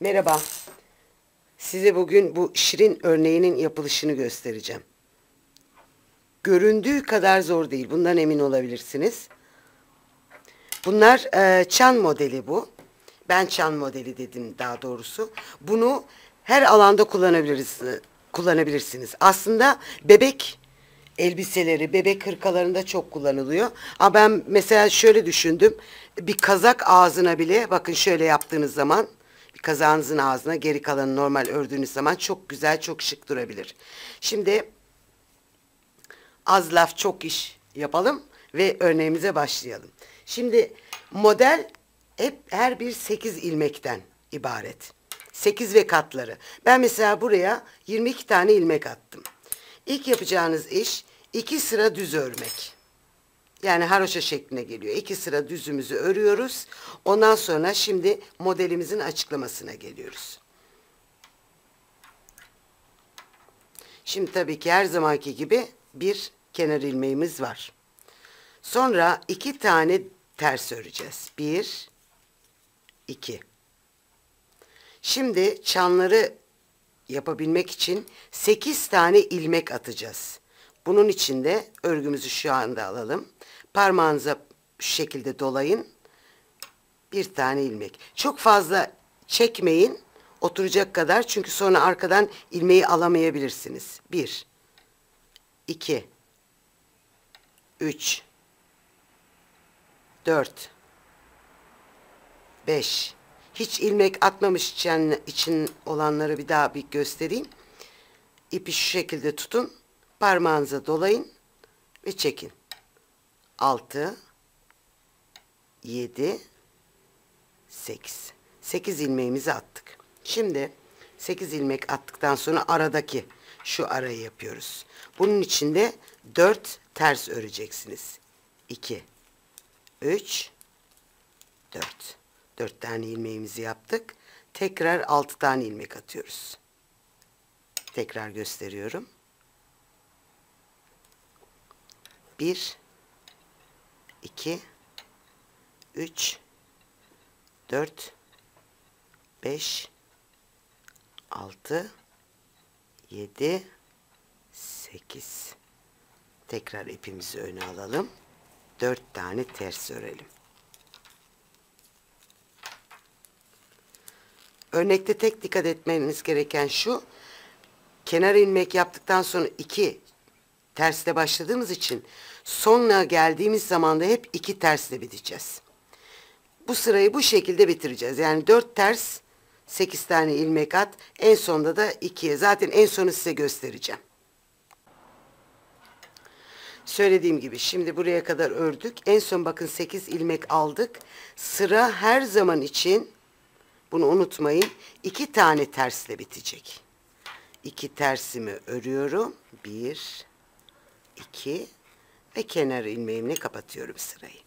Merhaba. Size bugün bu şirin örneğinin yapılışını göstereceğim. Göründüğü kadar zor değil. Bundan emin olabilirsiniz. Bunlar e, çan modeli bu. Ben çan modeli dedim daha doğrusu. Bunu her alanda kullanabiliriz, kullanabilirsiniz. Aslında bebek elbiseleri, bebek hırkalarında çok kullanılıyor. Ama ben mesela şöyle düşündüm. Bir kazak ağzına bile bakın şöyle yaptığınız zaman kazağınızın ağzına geri kalanı normal ördüğünüz zaman çok güzel, çok şık durabilir. Şimdi az laf çok iş yapalım ve örneğimize başlayalım. Şimdi model hep her bir 8 ilmekten ibaret. 8 ve katları. Ben mesela buraya 22 tane ilmek attım. İlk yapacağınız iş iki sıra düz örmek. Yani haroşa şekline geliyor. İki sıra düzümüzü örüyoruz. Ondan sonra şimdi modelimizin açıklamasına geliyoruz. Şimdi tabii ki her zamanki gibi bir kenar ilmeğimiz var. Sonra iki tane ters öreceğiz. Bir, iki. Şimdi çanları yapabilmek için sekiz tane ilmek atacağız. Bunun için de örgümüzü şu anda alalım. Parmağınıza şu şekilde dolayın. Bir tane ilmek. Çok fazla çekmeyin oturacak kadar çünkü sonra arkadan ilmeği alamayabilirsiniz. Bir, iki, üç, dört, beş. Hiç ilmek atmamış için, için olanları bir daha bir göstereyim. İpi şu şekilde tutun. Parmağınıza dolayın ve çekin. 6 7 8 8 ilmeğimizi attık. Şimdi 8 ilmek attıktan sonra aradaki şu arayı yapıyoruz. Bunun içinde 4 ters öreceksiniz. 2 3 4 4 tane ilmeğimizi yaptık. Tekrar 6 tane ilmek atıyoruz. Tekrar gösteriyorum. 1 2 3 4 5 6 7 8 tekrar ipimizi öne alalım. 4 tane ters örelim. Örnekte tek dikkat etmeniz gereken şu kenar ilmek yaptıktan sonra 2 terste başladığımız için sonla geldiğimiz zaman da hep iki tersle biteceğiz. Bu sırayı bu şekilde bitireceğiz. Yani dört ters, sekiz tane ilmek at, en sonda da ikiye. Zaten en sonu size göstereceğim. Söylediğim gibi şimdi buraya kadar ördük. En son bakın sekiz ilmek aldık. Sıra her zaman için, bunu unutmayın, iki tane tersle bitecek. İki tersimi örüyorum. Bir, 2 ve kenar ilmeğimle kapatıyorum sırayı.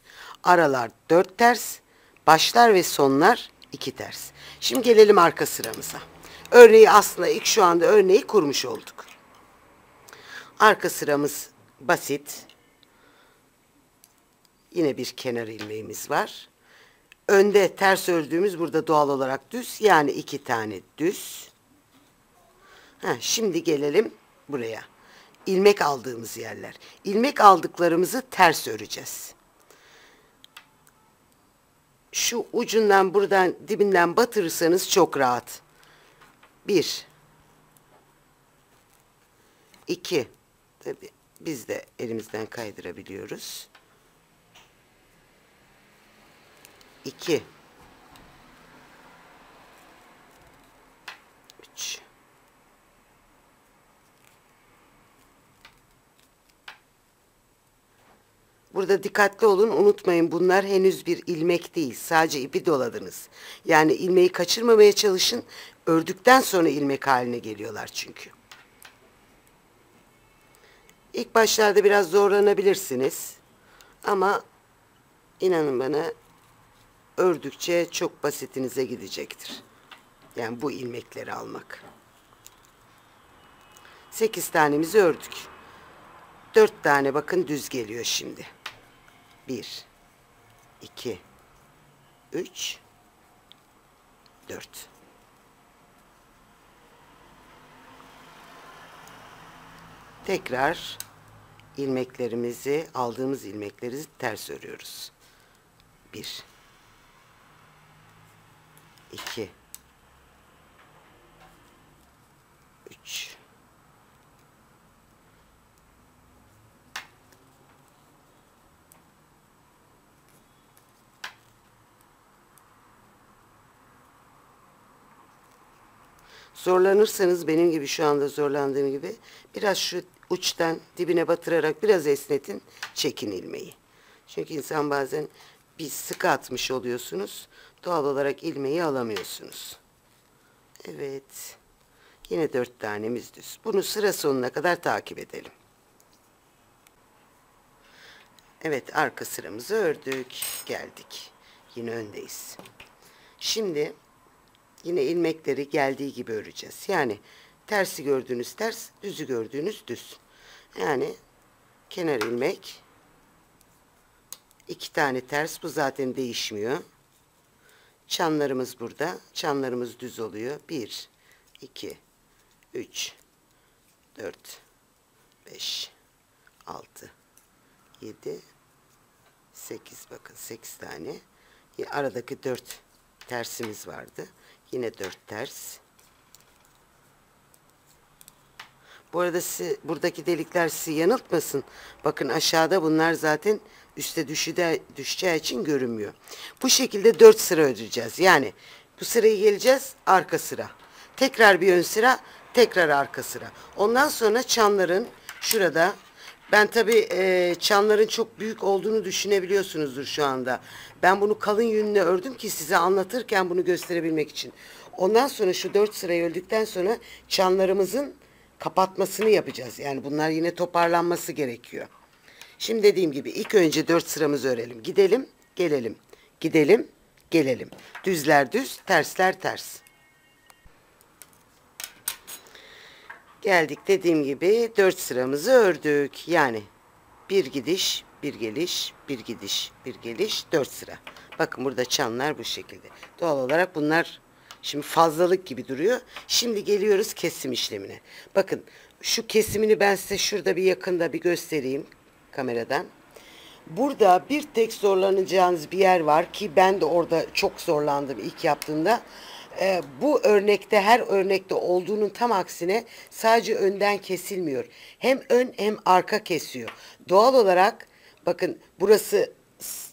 Aralar 4 ters, başlar ve sonlar 2 ters. Şimdi gelelim arka sıramıza. Örneği aslında ilk şu anda örneği kurmuş olduk. Arka sıramız basit. Yine bir kenar ilmeğimiz var. Önde ters ördüğümüz burada doğal olarak düz. Yani iki tane düz. Heh, şimdi gelelim buraya ilmek aldığımız yerler. İlmek aldıklarımızı ters öreceğiz. Şu ucundan buradan dibinden batırırsanız çok rahat. Bir. iki. Tabi biz de elimizden kaydırabiliyoruz. İki. Üç. Burada dikkatli olun unutmayın bunlar henüz bir ilmek değil. Sadece ipi doladınız. Yani ilmeği kaçırmamaya çalışın. Ördükten sonra ilmek haline geliyorlar çünkü. İlk başlarda biraz zorlanabilirsiniz. Ama inanın bana ördükçe çok basitinize gidecektir. Yani bu ilmekleri almak. Sekiz tanemizi ördük. Dört tane bakın düz geliyor şimdi. Bir, iki, üç, dört. Tekrar ilmeklerimizi, aldığımız ilmekleri ters örüyoruz. Bir, iki. Zorlanırsanız benim gibi şu anda zorlandığım gibi biraz şu uçtan dibine batırarak biraz esnetin, çekin ilmeği. Çünkü insan bazen bir sıkı atmış oluyorsunuz. Doğal olarak ilmeği alamıyorsunuz. Evet. Yine dört tanemiz düz. Bunu sıra sonuna kadar takip edelim. Evet arka sıramızı ördük. Geldik. Yine öndeyiz. Şimdi yine ilmekleri geldiği gibi öreceğiz. Yani tersi gördüğünüz ters, düzü gördüğünüz düz. Yani kenar ilmek iki tane ters bu zaten değişmiyor. Çanlarımız burada. Çanlarımız düz oluyor. 1 2 3 4 5 6 7 8 bakın 8 tane. Aradaki 4 tersimiz vardı. Yine 4 ters. Bu arada buradaki delikler sizi yanıltmasın. Bakın aşağıda bunlar zaten üste düşüde, düşeceği için görünmüyor. Bu şekilde 4 sıra ödeyeceğiz. Yani bu sırayı geleceğiz arka sıra. Tekrar bir ön sıra, tekrar arka sıra. Ondan sonra çanların şurada ben tabii e, çanların çok büyük olduğunu düşünebiliyorsunuzdur şu anda. Ben bunu kalın yünle ördüm ki size anlatırken bunu gösterebilmek için. Ondan sonra şu dört sırayı öldükten sonra çanlarımızın kapatmasını yapacağız. Yani bunlar yine toparlanması gerekiyor. Şimdi dediğim gibi ilk önce dört sıramızı örelim. Gidelim, gelelim. Gidelim, gelelim. Düzler düz, tersler ters. Geldik dediğim gibi dört sıramızı ördük. Yani bir gidiş, bir geliş, bir gidiş, bir geliş, dört sıra. Bakın burada çanlar bu şekilde. Doğal olarak bunlar şimdi fazlalık gibi duruyor. Şimdi geliyoruz kesim işlemine. Bakın şu kesimini ben size şurada bir yakında bir göstereyim kameradan. Burada bir tek zorlanacağınız bir yer var ki ben de orada çok zorlandım ilk yaptığımda e, bu örnekte her örnekte olduğunun tam aksine sadece önden kesilmiyor. Hem ön hem arka kesiyor. Doğal olarak bakın burası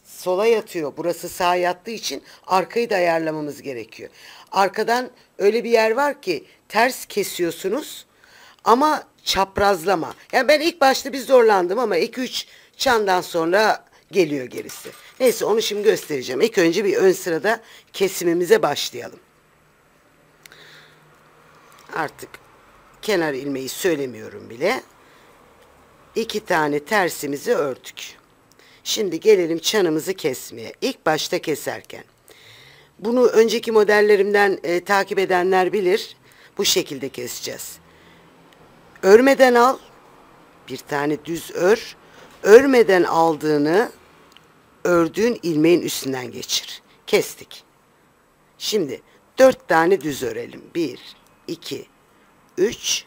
sola yatıyor. Burası sağa yattığı için arkayı da ayarlamamız gerekiyor. Arkadan öyle bir yer var ki ters kesiyorsunuz ama çaprazlama. Yani ben ilk başta bir zorlandım ama 2-3 çandan sonra geliyor gerisi. Neyse onu şimdi göstereceğim. İlk önce bir ön sırada kesimimize başlayalım artık kenar ilmeği söylemiyorum bile. İki tane tersimizi ördük. Şimdi gelelim çanımızı kesmeye. İlk başta keserken. Bunu önceki modellerimden e, takip edenler bilir. Bu şekilde keseceğiz. Örmeden al. Bir tane düz ör. Örmeden aldığını ördüğün ilmeğin üstünden geçir. Kestik. Şimdi dört tane düz örelim. Bir, 2, 3,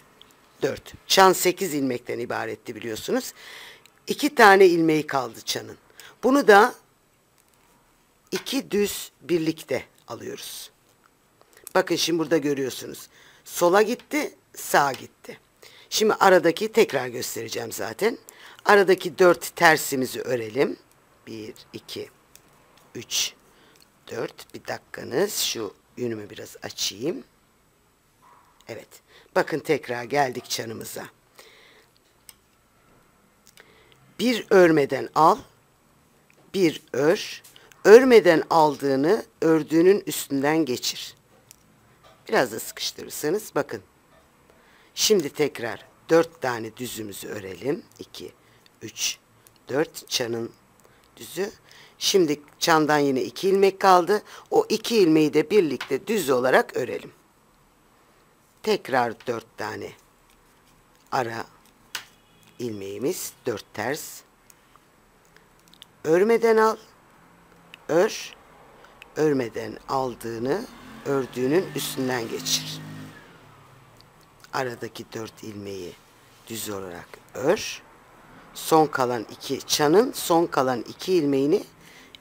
4. Çan 8 ilmekten ibaretti biliyorsunuz. 2 tane ilmeği kaldı çanın. Bunu da iki düz birlikte alıyoruz. Bakın şimdi burada görüyorsunuz. Sola gitti, sağa gitti. Şimdi aradaki tekrar göstereceğim zaten. Aradaki dört tersimizi örelim. Bir, iki, üç, dört. Bir dakikanız. Şu yünümü biraz açayım. Evet. Bakın tekrar geldik çanımıza. Bir örmeden al. Bir ör. Örmeden aldığını ördüğünün üstünden geçir. Biraz da sıkıştırırsanız bakın. Şimdi tekrar dört tane düzümüzü örelim. İki, üç, dört çanın düzü. Şimdi çandan yine iki ilmek kaldı. O iki ilmeği de birlikte düz olarak örelim. Tekrar dört tane ara ilmeğimiz dört ters. Örmeden al. Ör. Örmeden aldığını ördüğünün üstünden geçir. Aradaki dört ilmeği düz olarak ör. Son kalan iki çanın son kalan iki ilmeğini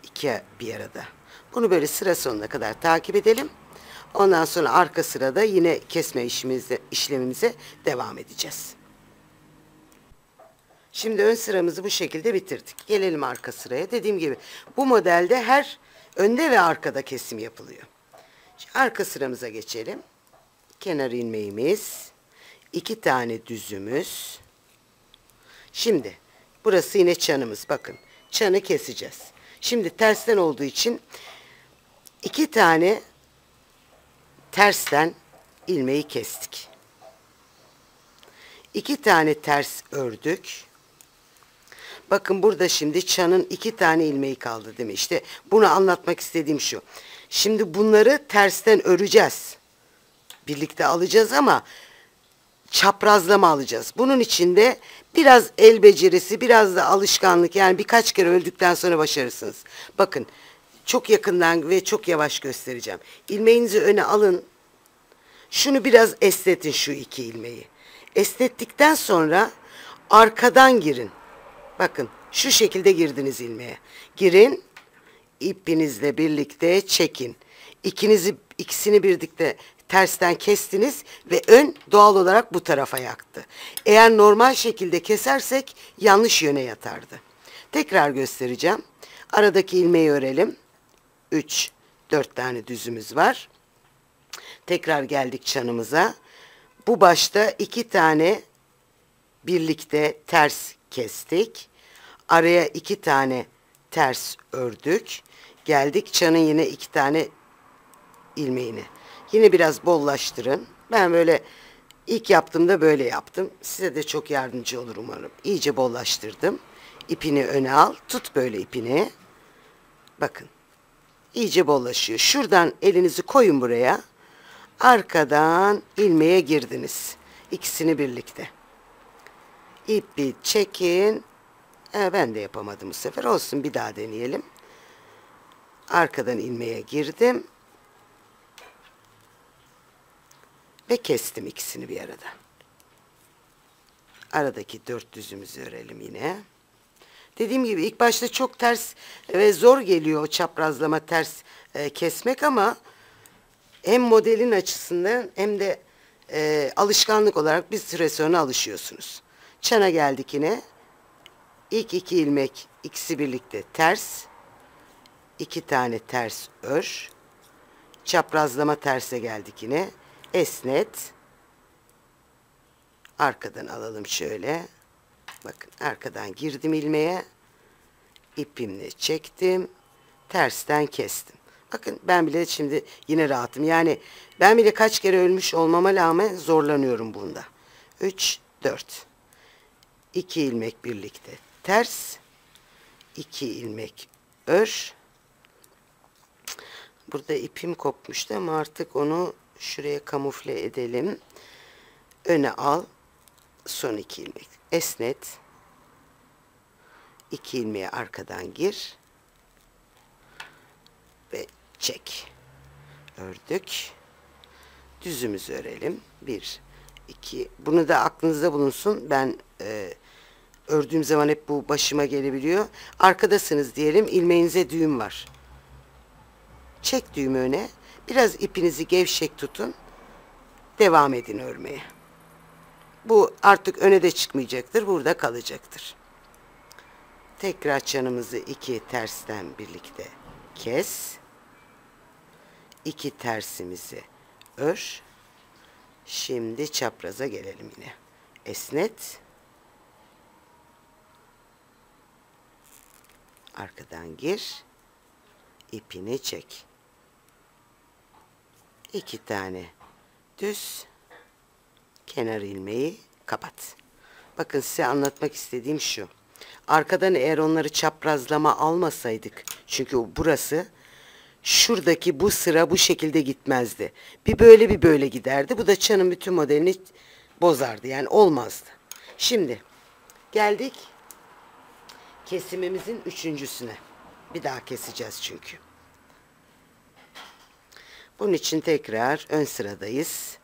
ikiye bir arada. Bunu böyle sıra sonuna kadar takip edelim. Ondan sonra arka sırada yine kesme işimize, işlemimize devam edeceğiz. Şimdi ön sıramızı bu şekilde bitirdik. Gelelim arka sıraya. Dediğim gibi bu modelde her önde ve arkada kesim yapılıyor. Şimdi arka sıramıza geçelim. Kenar ilmeğimiz, iki tane düzümüz. Şimdi burası yine çanımız. Bakın çanı keseceğiz. Şimdi tersten olduğu için iki tane tersten ilmeği kestik. İki tane ters ördük. Bakın burada şimdi çanın iki tane ilmeği kaldı değil mi? İşte bunu anlatmak istediğim şu. Şimdi bunları tersten öreceğiz. Birlikte alacağız ama çaprazlama alacağız. Bunun için de biraz el becerisi, biraz da alışkanlık yani birkaç kere öldükten sonra başarırsınız. Bakın çok yakından ve çok yavaş göstereceğim. İlmeğinizi öne alın. Şunu biraz esnetin şu iki ilmeği. Esnettikten sonra arkadan girin. Bakın şu şekilde girdiniz ilmeğe. Girin, ipinizle birlikte çekin. İkinizi, ikisini birlikte tersten kestiniz ve ön doğal olarak bu tarafa yaktı. Eğer normal şekilde kesersek yanlış yöne yatardı. Tekrar göstereceğim. Aradaki ilmeği örelim. 3, 4 tane düzümüz var. Tekrar geldik çanımıza. Bu başta iki tane birlikte ters kestik. Araya iki tane ters ördük. Geldik çanın yine iki tane ilmeğini. Yine biraz bollaştırın. Ben böyle ilk yaptığımda böyle yaptım. Size de çok yardımcı olur umarım. İyice bollaştırdım. İpini öne al. Tut böyle ipini. Bakın. İyice bollaşıyor. Şuradan elinizi koyun buraya. Arkadan ilmeğe girdiniz. İkisini birlikte. İpi çekin. Ee, ben de yapamadım bu sefer. Olsun bir daha deneyelim. Arkadan ilmeğe girdim. Ve kestim ikisini bir arada. Aradaki dört düzümüzü örelim yine. Dediğim gibi ilk başta çok ters ve zor geliyor o çaprazlama ters e, kesmek ama hem modelin açısından hem de e, alışkanlık olarak bir süre sonra alışıyorsunuz. Çana geldik yine. İlk iki ilmek ikisi birlikte ters. iki tane ters ör. Çaprazlama terse geldik yine. Esnet. Arkadan alalım şöyle. Bakın arkadan girdim ilmeğe. ipimle çektim. Tersten kestim. Bakın ben bile şimdi yine rahatım. Yani ben bile kaç kere ölmüş olmama rağmen zorlanıyorum bunda. 3, 4. 2 ilmek birlikte ters. 2 ilmek ör. Burada ipim kopmuştu ama artık onu şuraya kamufle edelim. Öne al. Son 2 ilmek. Esnet. 2 ilmeği arkadan gir ve çek. Ördük. Düzümüzü örelim. Bir, iki. Bunu da aklınızda bulunsun. Ben e, ördüğüm zaman hep bu başıma gelebiliyor. Arkadasınız diyelim. ilmeğinize düğüm var. Çek düğümü öne. Biraz ipinizi gevşek tutun. Devam edin örmeye. Bu artık öne de çıkmayacaktır. Burada kalacaktır. Tekrar çanımızı iki tersten birlikte kes. İki tersimizi ör. Şimdi çapraza gelelim yine. Esnet. Arkadan gir. ipini çek. İki tane düz kenar ilmeği kapat. Bakın size anlatmak istediğim şu. Arkadan eğer onları çaprazlama almasaydık çünkü burası şuradaki bu sıra bu şekilde gitmezdi. Bir böyle bir böyle giderdi. Bu da çanın bütün modelini bozardı. Yani olmazdı. Şimdi geldik kesimimizin üçüncüsüne. Bir daha keseceğiz çünkü. Bunun için tekrar ön sıradayız.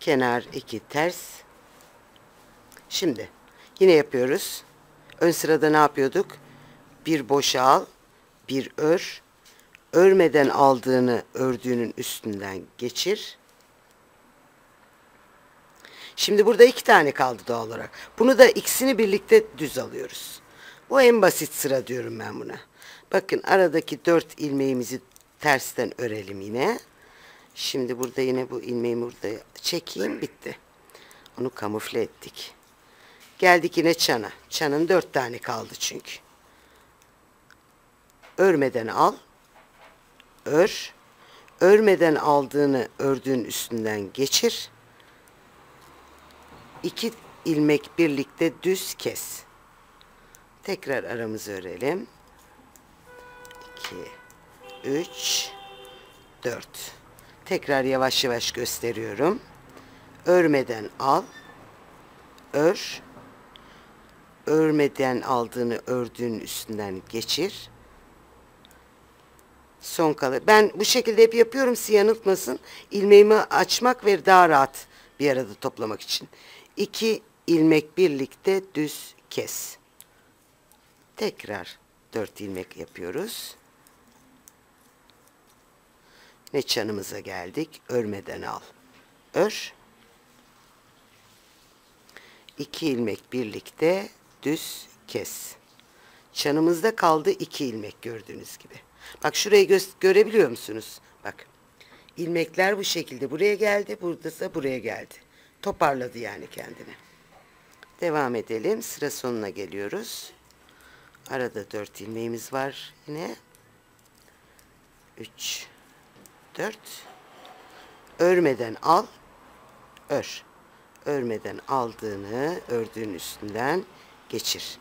Kenar iki ters Şimdi yine yapıyoruz. Ön sırada ne yapıyorduk? Bir boşa al, bir ör. Örmeden aldığını ördüğünün üstünden geçir. Şimdi burada iki tane kaldı doğal olarak. Bunu da ikisini birlikte düz alıyoruz. Bu en basit sıra diyorum ben buna. Bakın aradaki dört ilmeğimizi tersten örelim yine. Şimdi burada yine bu ilmeğimi burada çekeyim bitti. Onu kamufle ettik. Geldik yine çana. Çanın dört tane kaldı çünkü. Örmeden al. Ör. Örmeden aldığını ördüğün üstünden geçir. İki ilmek birlikte düz kes. Tekrar aramızı örelim. 2 3 4 Tekrar yavaş yavaş gösteriyorum. Örmeden al. Ör. Örmeden aldığını ördüğün üstünden geçir. Son kalır. Ben bu şekilde hep yapıyorum sizi yanıltmasın. İlmeğimi açmak ve daha rahat bir arada toplamak için. İki ilmek birlikte düz kes. Tekrar dört ilmek yapıyoruz. Ne çanımıza geldik. Örmeden al. Ör. İki ilmek birlikte düz kes. Çanımızda kaldı iki ilmek gördüğünüz gibi. Bak şurayı görebiliyor musunuz? Bak. İlmekler bu şekilde buraya geldi. Burada ise buraya geldi. Toparladı yani kendini. Devam edelim. Sıra sonuna geliyoruz. Arada dört ilmeğimiz var yine. Üç, dört. Örmeden al, ör. Örmeden aldığını ördüğün üstünden geçir.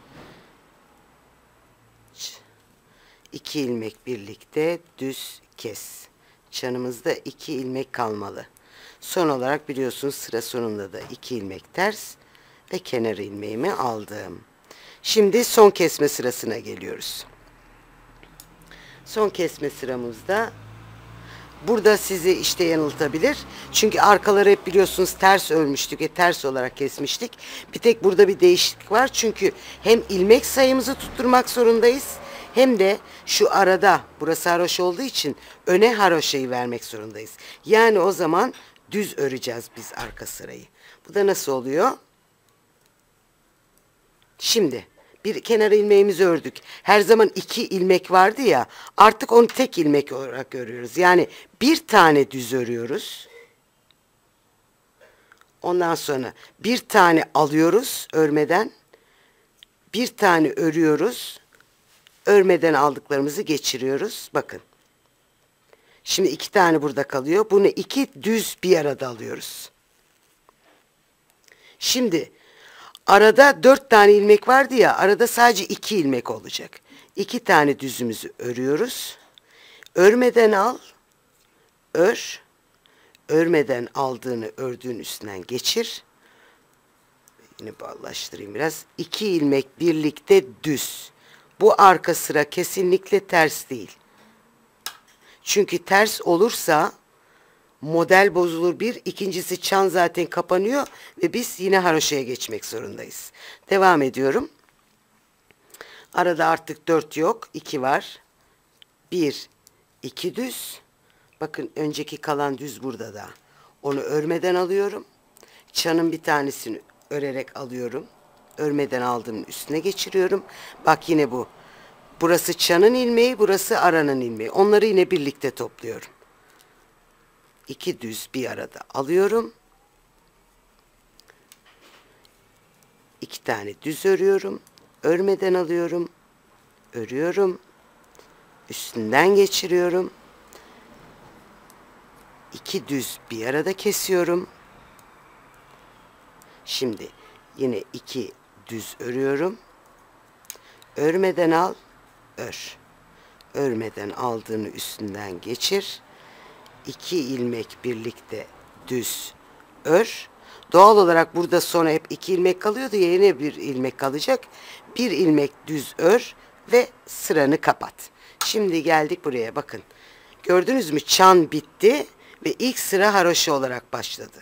İki ilmek birlikte düz kes. Çanımızda iki ilmek kalmalı. Son olarak biliyorsunuz sıra sonunda da iki ilmek ters ve kenar ilmeğimi aldım. Şimdi son kesme sırasına geliyoruz. Son kesme sıramızda burada sizi işte yanıltabilir. Çünkü arkaları hep biliyorsunuz ters örmüştük. E, ters olarak kesmiştik. Bir tek burada bir değişiklik var. Çünkü hem ilmek sayımızı tutturmak zorundayız. Hem de şu arada burası haroş olduğu için öne haroşayı vermek zorundayız. Yani o zaman düz öreceğiz biz arka sırayı. Bu da nasıl oluyor? Şimdi bir kenar ilmeğimizi ördük. Her zaman iki ilmek vardı ya artık onu tek ilmek olarak örüyoruz. Yani bir tane düz örüyoruz. Ondan sonra bir tane alıyoruz örmeden. Bir tane örüyoruz. Örmeden aldıklarımızı geçiriyoruz. Bakın. Şimdi iki tane burada kalıyor. Bunu iki düz bir arada alıyoruz. Şimdi arada dört tane ilmek vardı ya arada sadece iki ilmek olacak. İki tane düzümüzü örüyoruz. Örmeden al. Ör. Örmeden aldığını ördüğün üstünden geçir. Yine ballaştırayım biraz. İki ilmek birlikte düz. Bu arka sıra kesinlikle ters değil. Çünkü ters olursa model bozulur bir. ikincisi çan zaten kapanıyor ve biz yine haroşaya geçmek zorundayız. Devam ediyorum. Arada artık dört yok. iki var. Bir, iki düz. Bakın önceki kalan düz burada da. Onu örmeden alıyorum. Çanın bir tanesini örerek alıyorum. Örmeden aldığım üstüne geçiriyorum. Bak yine bu. Burası çanın ilmeği, burası aranın ilmeği. Onları yine birlikte topluyorum. İki düz bir arada alıyorum. İki tane düz örüyorum. Örmeden alıyorum. Örüyorum. Üstünden geçiriyorum. İki düz bir arada kesiyorum. Şimdi yine iki düz örüyorum. Örmeden al ör. Örmeden aldığını üstünden geçir. İki ilmek birlikte düz ör. Doğal olarak burada sonra hep iki ilmek kalıyordu ya yine bir ilmek kalacak. Bir ilmek düz ör ve sıranı kapat. Şimdi geldik buraya bakın. Gördünüz mü çan bitti ve ilk sıra haroşa olarak başladı.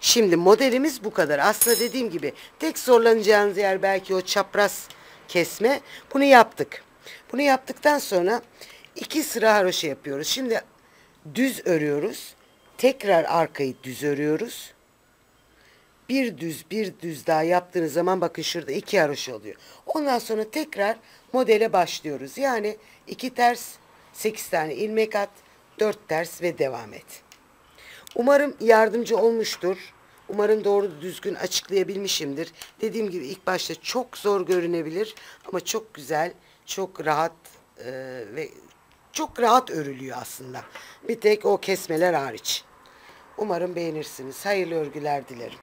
Şimdi modelimiz bu kadar. Aslında dediğim gibi tek zorlanacağınız yer belki o çapraz kesme. Bunu yaptık. Bunu yaptıktan sonra iki sıra haroşa yapıyoruz. Şimdi düz örüyoruz. Tekrar arkayı düz örüyoruz. Bir düz bir düz daha yaptığınız zaman bakın şurada iki haroşa oluyor. Ondan sonra tekrar modele başlıyoruz. Yani iki ters, sekiz tane ilmek at, dört ters ve devam et. Umarım yardımcı olmuştur. Umarım doğru düzgün açıklayabilmişimdir. Dediğim gibi ilk başta çok zor görünebilir ama çok güzel, çok rahat e, ve çok rahat örülüyor aslında. Bir tek o kesmeler hariç. Umarım beğenirsiniz. Hayırlı örgüler dilerim.